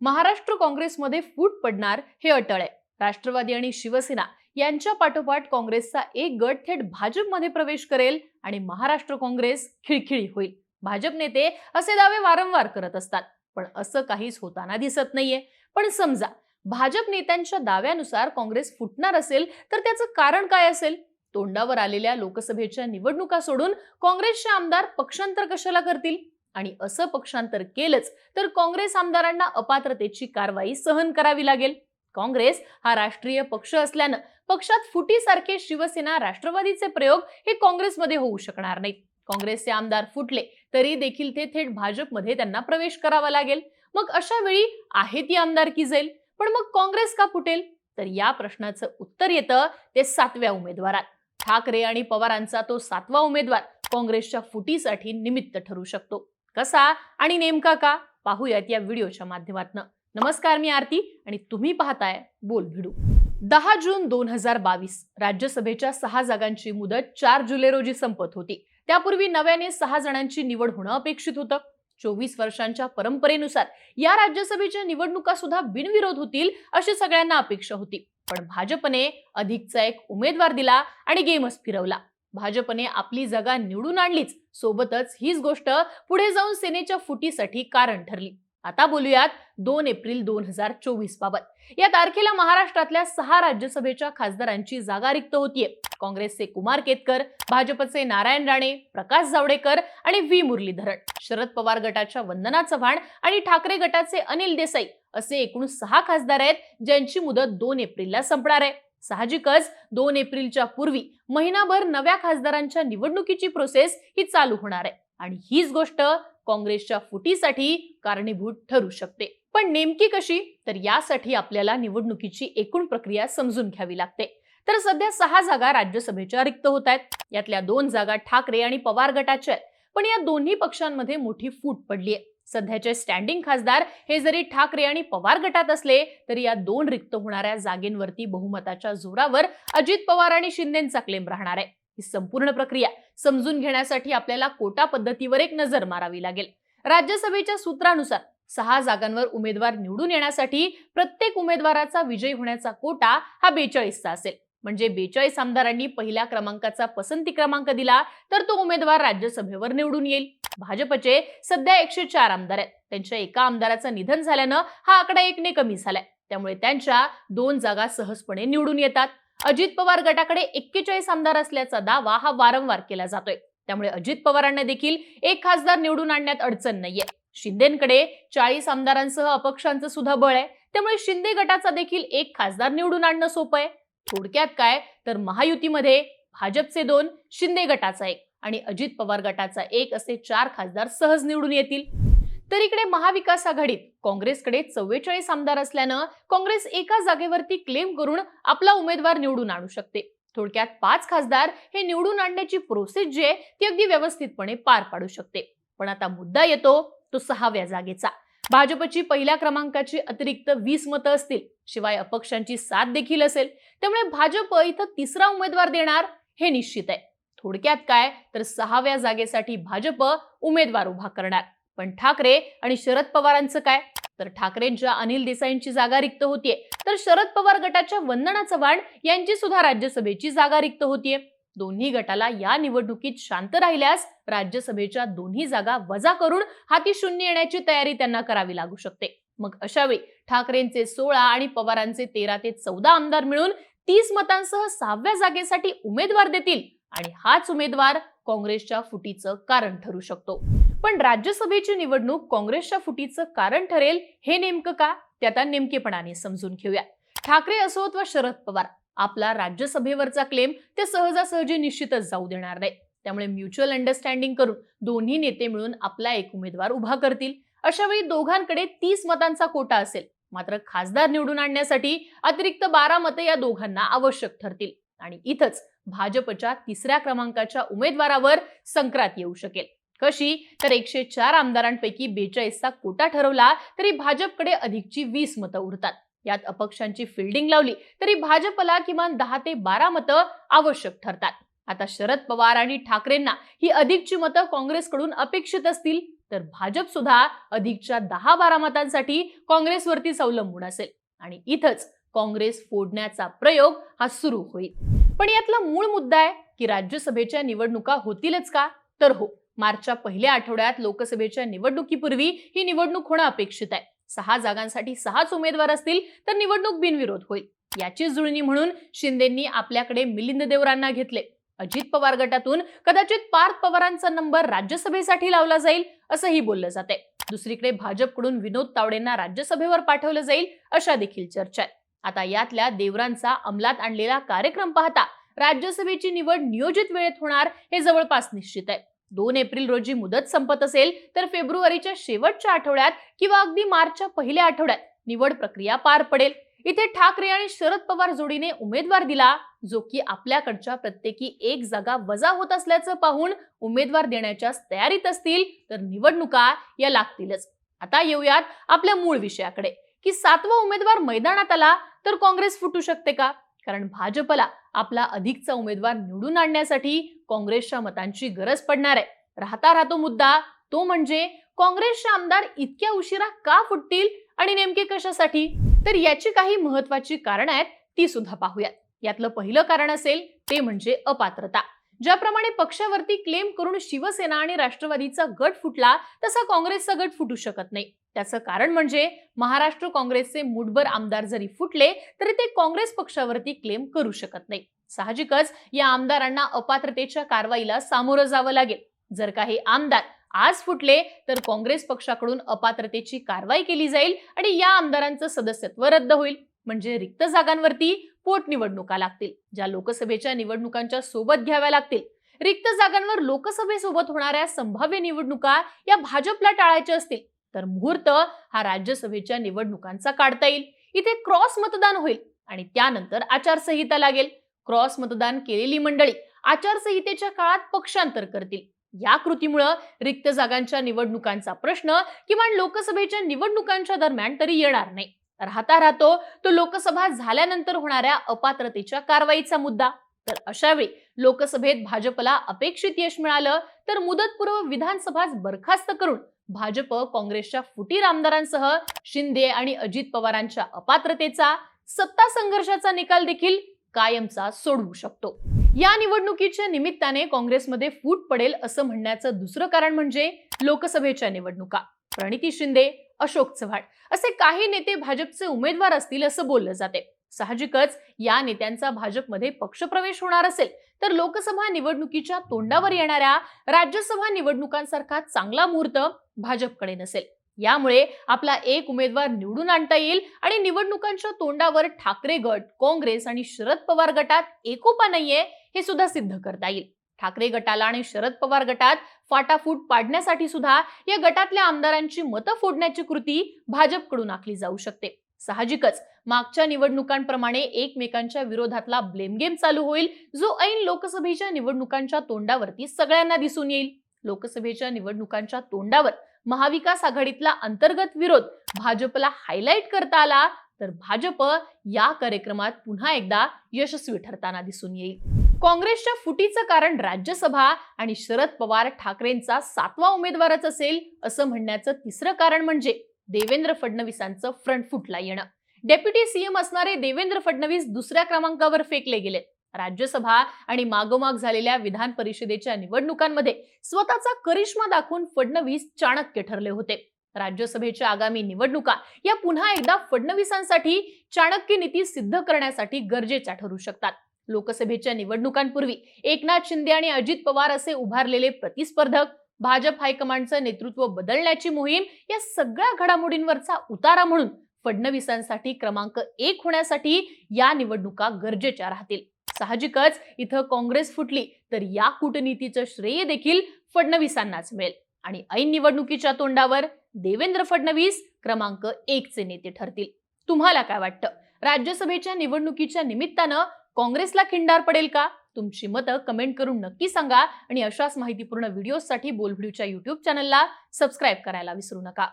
महाराष्ट्र काँग्रेसमध्ये फूट पडणार हे अटळ आहे. राष्ट्रवादी आणि शिवसेना यांच्या पाठोपाठ काँग्रेसचा एक गट थेट भाजपमध्ये प्रवेश करेल आणि महाराष्ट्र काँग्रेस खिळखिळी होईल. भाजप नेते असे दावे वारंवार करत असतात पण असं काहीच होताना दिसत नाहीये. पण समजा भाजप नेत्यांच्या दाव्यानुसार काँग्रेस फुटणार असेल तर त्याचं कारण काय असेल? तोंडावर आलेल्या लोकसभेच्या निवडणुका सोडून काँग्रेसचे आमदार पक्षांतर कशाला करतील? आणि असं पक्षांतर केलंच तर काँग्रेस आमदारांना अपात्रतेची कारवाई सहन करावी लागेल. काँग्रेस हा राष्ट्रीय पक्ष असल्यानं पक्षात फुटीसारखे शिवसेना राष्ट्रवादीचे प्रयोग हे काँग्रेसमध्ये होऊ शकणार नाहीत काँग्रेसचे आमदार फुटले तरी देखील ते थेट भाजपमध्ये त्यांना प्रवेश करावा लागेल. मग अशा वेळी आहे ती आमदारकी जाईल? पण मग काँग्रेस का फुटेल? तर या प्रश्नाचं उत्तर येतं ते सातव्या उमेदवारात. ठाकरे आणि पवारांचा तो सातवा उमेदवार काँग्रेसच्या फुटीसाठी निमित्त ठरू शकतो. कसा आणि नेमका का? पाहूयात या व्हिडिओच्या माध्यमातून. नमस्कार मी आरती आणि तुम्ही पाहताय बोल भिडू. दहा जून दोन हजार बावीस राज्यसभेच्या सहा जागांची मुदत चार जुलै रोजी संपत होती. त्यापूर्वी नव्याने सहा जणांची निवड होणं अपेक्षित होतं. चोवीस वर्षांच्या परंपरेनुसार या राज्यसभेच्या निवडणुका सुद्धा बिनविरोध होतील अशी सगळ्यांना अपेक्षा होती. पण भाजपने अधिकचा एक उमेदवार दिला आणि गेमच फिरवला. भाजपने आपली जागा निवडून आणलीच. सोबतच हीच गोष्ट पुढे जाऊन सेनेच्या फुटीसाठी कारण ठरली. आता बोलूयात दोन एप्रिल दोन हजार चोवीस बाबत. या तारखेला महाराष्ट्रातल्या सहा राज्यसभेच्या खासदारांची जागा रिक्त होतीये. काँग्रेसचे कुमार केतकर भाजपचे नारायण राणे प्रकाश जावडेकर आणि व्ही मुरलीधरन. शरद पवार गटाच्या वंदना चव्हाण आणि ठाकरे गटाचे अनिल देसाई असे एकूण सहा खासदार आहेत ज्यांची मुदत दोन एप्रिलला संपणार आहे. साहजिकच दोन एप्रिलच्या पूर्वी महिनाभर नव्या खासदारांच्या निवडणुकीची प्रोसेस ही चालू होणार आहे. आणि हीच गोष्ट काँग्रेसच्या फुटीसाठी कारणीभूत ठरू शकते. पण नेमकी कशी? तर यासाठी आपल्याला निवडणुकीची एकूण प्रक्रिया समजून घ्यावी लागते. तर सध्या सहा जागा राज्यसभेच्या रिक्त होत आहेत. यातल्या दोन जागा ठाकरे आणि पवार गटाच्या आहेत. पण या दोन्ही पक्षांमध्ये मोठी फूट पडली आहे. सध्याचे स्टँडिंग खासदार हे जरी ठाकरे आणि पवार गटात असले तरी या दोन रिक्त होणाऱ्या जागेंवरती बहुमताच्या जोरावर अजित पवार आणि शिंदेचा क्लेम राहणार आहे. ही संपूर्ण प्रक्रिया समजून घेण्यासाठी आपल्याला कोटा पद्धतीवर एक नजर मारावी लागेल. राज्यसभेच्या सूत्रानुसार सहा जागांवर उमेदवार निवडून येण्यासाठी प्रत्येक उमेदवाराचा विजय होण्याचा कोटा हा बेचाळीसचा असेल. म्हणजे बेचाळीस आमदारांनी पहिल्या क्रमांकाचा पसंती क्रमांक दिला तर तो उमेदवार राज्यसभेवर निवडून येईल. भाजपचे सध्या एकशे चार आमदार आहेत. त्यांच्या एका आमदाराचं निधन झाल्यानं हा आकडा एकने कमी झालाय. त्यामुळे त्यांच्या दोन जागा सहजपणे निवडून येतात. अजित पवार गटाकडे एक्केचाळीस आमदार असल्याचा दावा हा वारंवार केला जातोय. त्यामुळे अजित पवारांना देखील एक खासदार निवडून आणण्यात अडचण नाहीये. शिंदेकडे चाळीस आमदारांसह अपक्षांचं सुद्धा बळ आहे. त्यामुळे शिंदे गटाचा देखील एक खासदार निवडून आणणं सोपं आहे. थोडक्यात काय? तर महायुतीमध्ये भाजपचे दोन शिंदे गटाचा एक आणि अजित पवार गटाचा एक असे चार खासदार सहज निवडून येतील. तर इकडे महाविकास आघाडीत काँग्रेसकडे चव्वेचाळीस आमदार असल्यानं काँग्रेस एका जागेवरती क्लेम करून आपला उमेदवार निवडून आणू शकते. थोडक्यात पाच खासदार हे निवडून आणण्याची प्रोसेस जी आहे ती अगदी व्यवस्थितपणे पार पाडू शकते. पण आता मुद्दा येतो तो सहाव्या जागेचा. भाजपची पहिल्या क्रमांकाची अतिरिक्त वीस मतं असतील. शिवाय अपक्षांची साथ देखील असेल. त्यामुळे भाजप इथं तिसरा उमेदवार देणार हे निश्चित आहे. थोडक्यात काय? तर सहाव्या जागेसाठी भाजप उमेदवार उभा करणार. पण ठाकरे आणि शरद पवारांचं काय? तर ठाकरेंच्या अनिल देसाईंची जागा रिक्त होतीये. तर शरद पवार गटाच्या वंदना चव्हाण यांची सुद्धा राज्यसभेची जागा रिक्त होतीये. दोन्ही गटाला या निवडणुकीत शांत राहिल्यास राज्यसभेच्या दोन्ही जागा वजा करून हाती शून्य येण्याची तयारी त्यांना करावी लागू शकते. मग अशावेळी ठाकरेंचे सोळा आणि पवारांचे तेरा ते चौदा आमदार मिळून तीस मतांसह सहाव्या जागेसाठी उमेदवार देतील आणि हाच उमेदवार काँग्रेसच्या फुटीचं कारण ठरू शकतो. पण राज्यसभेची निवडणूक काँग्रेसच्या फुटीचं कारण ठरेल हे नेमकं का? ते आता नेमकेपणाने समजून घेऊया. ठाकरे असो अथवा शरद पवार आपला राज्यसभेवरचा क्लेम ते सहजासहजी निश्चितच जाऊ देणार नाही. त्यामुळे म्युच्युअल अंडरस्टँडिंग करून दोन्ही नेते मिळून आपला एक उमेदवार उभा करतील. अशा वेळी दोघांकडे तीस मतांचा कोटा असेल. मात्र खासदार निवडून आणण्यासाठी अतिरिक्त बारा मते या दोघांना आवश्यक ठरतील. आणि इथंच भाजपच्या तिसऱ्या क्रमांकाच्या उमेदवारावर संक्रांत येऊ शकेल. कशी? तर एकशे चार आमदारांपैकी बेचाळीसचा कोटा ठरवला तरी भाजपकडे अधिकची वीस मतं उरतात. यात अपक्षांची फिल्डिंग लावली तरी भाजपला किमान दहा ते बारा मतं आवश्यक ठरतात. आता शरद पवार आणि ठाकरेंना ही अधिकची मतं काँग्रेसकडून अपेक्षित असतील तर भाजप सुद्धा अधिकच्या दहा बारा मतांसाठी काँग्रेसवरतीच अवलंबून असेल. आणि इथंच काँग्रेस फोडण्याचा प्रयोग हा सुरू होईल. पण यातला मूळ मुद्दा आहे की राज्यसभेच्या निवडणुका होतीलच का? तर हो मार्चच्या पहिल्या आठवड्यात लोकसभेच्या निवडणुकीपूर्वी ही निवडणूक होणं अपेक्षित आहे. सहा जागांसाठी सहाच उमेदवार असतील तर निवडणूक बिनविरोध होईल. याची जुळणी म्हणून शिंदेंनी आपल्याकडे मिलिंद देवरांना घेतले. अजित पवार गटातून कदाचित पार्थ पवारांचा नंबर राज्यसभेसाठी लावला जाईल असंही बोललं जाते दुसरीकडे भाजपकडून विनोद तावडेंना राज्यसभेवर पाठवलं जाईल अशा देखील चर्चा आहे आता यातल्या देवरांचा अंमलात आणलेला कार्यक्रम पाहता राज्यसभेची निवड नियोजित वेळेत होणार हे जवळपास निश्चित आहे. दोन एप्रिल रोजी मुदत संपत असेल तर फेब्रुवारीच्या शेवटच्या आठवड्यात किंवा अगदी मार्चच्या पहिल्या आठवड्यात निवड प्रक्रिया पार पडेल. इथे ठाकरे आणि शरद पवार जोडीने उमेदवार दिला जो की आपल्याकडच्या प्रत्येकी एक जागा वजा होत असल्याचं पाहून उमेदवार देण्याच्या तयारीत असतील तर निवडणुका या लागतीलच. आता येऊयात आपल्या मूळ विषयाकडे. की सातवा उमेदवार मैदानात आला तर काँग्रेस फुटू शकते का? कारण भाजपला आपला अधिकचा उमेदवार निवडून आणण्यासाठी काँग्रेसच्या मतांची गरज पडणार आहे. राहता राहतो मुद्दा तो म्हणजे काँग्रेसचे आमदार इतक्या उशिरा का फुटतील आणि नेमके कशासाठी? तर याची काही महत्वाची कारण आहेत ती सुद्धा पाहूयात. यातलं पहिलं कारण असेल ते म्हणजे अपात्रता. ज्याप्रमाणे पक्षावरती क्लेम करून शिवसेना आणि राष्ट्रवादीचा गट फुटला तसा काँग्रेसचा गट फुटू शकत नाही. त्याचं कारण म्हणजे महाराष्ट्र काँग्रेसचे मुठभर आमदार जरी फुटले तरी ते काँग्रेस पक्षावरती क्लेम करू शकत नाही. साहजिकच या आमदारांना अपात्रतेच्या कारवाईला सामोरं जावं लागेल. जर काही आमदार आज फुटले तर काँग्रेस पक्षाकडून अपात्रतेची कारवाई केली जाईल आणि या आमदारांचं सदस्यत्व रद्द होईल. म्हणजे रिक्त जागांवरती पोटनिवडणुका लागतील ज्या लोकसभेच्या निवडणुकांच्या सोबत घ्याव्या लागतील. रिक्त जागांवर लोकसभेसोबत होणाऱ्या संभाव्य निवडणुका या भाजपला टाळायच्या असतील. तर मुहूर्त हा राज्यसभेच्या निवडणुकांचा काढता येईल. इथे क्रॉस मतदान होईल आणि त्यानंतर आचारसंहिता लागेल. क्रॉस मतदान केलेली मंडळी आचारसंहितेच्या काळात पक्षांतर करतील. या कृतीमुळं रिक्त जागांच्या निवडणुकांचा प्रश्न किमान लोकसभेच्या निवडणुकांच्या दरम्यान तरी येणार नाही. राहता राहतो तो लोकसभा झाल्यानंतर होणाऱ्या अपात्रतेच्या कारवाईचा मुद्दा. तर अशावेळी लोकसभेत भाजपला अपेक्षित यश मिळालं तर मुदतपूर्व विधानसभाच बरखास्त करून भाजप काँग्रेसच्या फुटीर आमदारांसह शिंदे आणि अजित पवारांच्या अपात्रतेचा सत्ता संघर्षाचा निकाल देखील कायमचा सोडवू शकतो. या निवडणुकीच्या निमित्ताने काँग्रेसमध्ये फूट पडेल असं म्हणण्याचं दुसरं कारण म्हणजे लोकसभेच्या निवडणुका. प्रणिती शिंदे अशोक चव्हाण असे काही नेते भाजपचे उमेदवार असतील असं बोललं जाते. साहजिकच या नेत्यांचा भाजपमध्ये पक्षप्रवेश होणार असेल तर लोकसभा निवडणुकीच्या तोंडावर येणाऱ्या राज्यसभा निवडणुकांसारखा चांगला मुहूर्त भाजपकडे नसेल. यामुळे आपला एक उमेदवार निवडून आणता येईल आणि निवडणुकांच्या तोंडावर ठाकरे गट काँग्रेस आणि शरद पवार गटात एकोपा नाहीये हे सुद्धा सिद्ध करता येईल. ठाकरे गटाला आणि शरद पवार गटात फाटाफूट पाडण्यासाठी सुद्धा या गटातल्या आमदारांची मतं फोडण्याची कृती भाजपकडून आखली जाऊ शकते. साहजिकच मागच्या निवडणुकांप्रमाणे एकमेकांच्या विरोधातला ब्लेमगेम चालू होईल जो ऐन लोकसभेच्या निवडणुकांच्या तोंडावरती सगळ्यांना दिसून येईल. लोकसभेच्या निवडणुकांच्या तोंडावर महाविकास आघाडीतला अंतर्गत विरोध भाजपला हायलाईट करता आला तर भाजप या कार्यक्रमात पुन्हा एकदा यशस्वी ठरताना दिसून येईल. काँग्रेसच्या फुटीचं कारण राज्यसभा आणि शरद पवार ठाकरेंचा सातवा उमेदवारच असेल असं म्हणण्याचं तिसरं कारण म्हणजे देवेंद्र फडणवीसांचं फ्रंट फुटला येणं. डेप्युटी सीएम असणारे देवेंद्र फडणवीस दुसऱ्या क्रमांकावर फेकले गेले राज्यसभा आणि मागोमाग झालेल्या विधान परिषदेच्या निवडणुकांमध्ये स्वतःचा करिश्मा दाखवून फडणवीस चाणक्य ठरले होते. राज्यसभेच्या आगामी निवडणुका या पुन्हा एकदा फडणवीसांसाठी चाणक्य नीती सिद्ध करण्यासाठी गरजेच्या ठरू शकतात. लोकसभेच्या निवडणुकांपूर्वी एकनाथ शिंदे आणि अजित पवार असे उभारलेले प्रतिस्पर्धक भाजप हायकमांडचं नेतृत्व बदलण्याची मोहीम या सगळ्या घडामोडींवरचा उतारा म्हणून फडणवीसांसाठी क्रमांक एक होण्यासाठी या निवडणुका गरजेच्या राहतील. साहजिकच इथं काँग्रेस फुटली तर या कूटनीतीचं श्रेय देखील फडणवीसांनाच मिळेल. आणि ऐन निवडणुकीच्या तोंडावर देवेंद्र फडणवीस क्रमांक एकचे नेते ठरतील. तुम्हाला काय वाटतं? राज्यसभेच्या निवडणुकीच्या निमित्तानं काँग्रेसला खिंडार पडेल का? तुमची मतं कमेंट करून नक्की सांगा आणि अशाच माहितीपूर्ण व्हिडिओसाठी बोलभिडूच्या युट्यूब चॅनलला सबस्क्राईब करायला विसरू नका.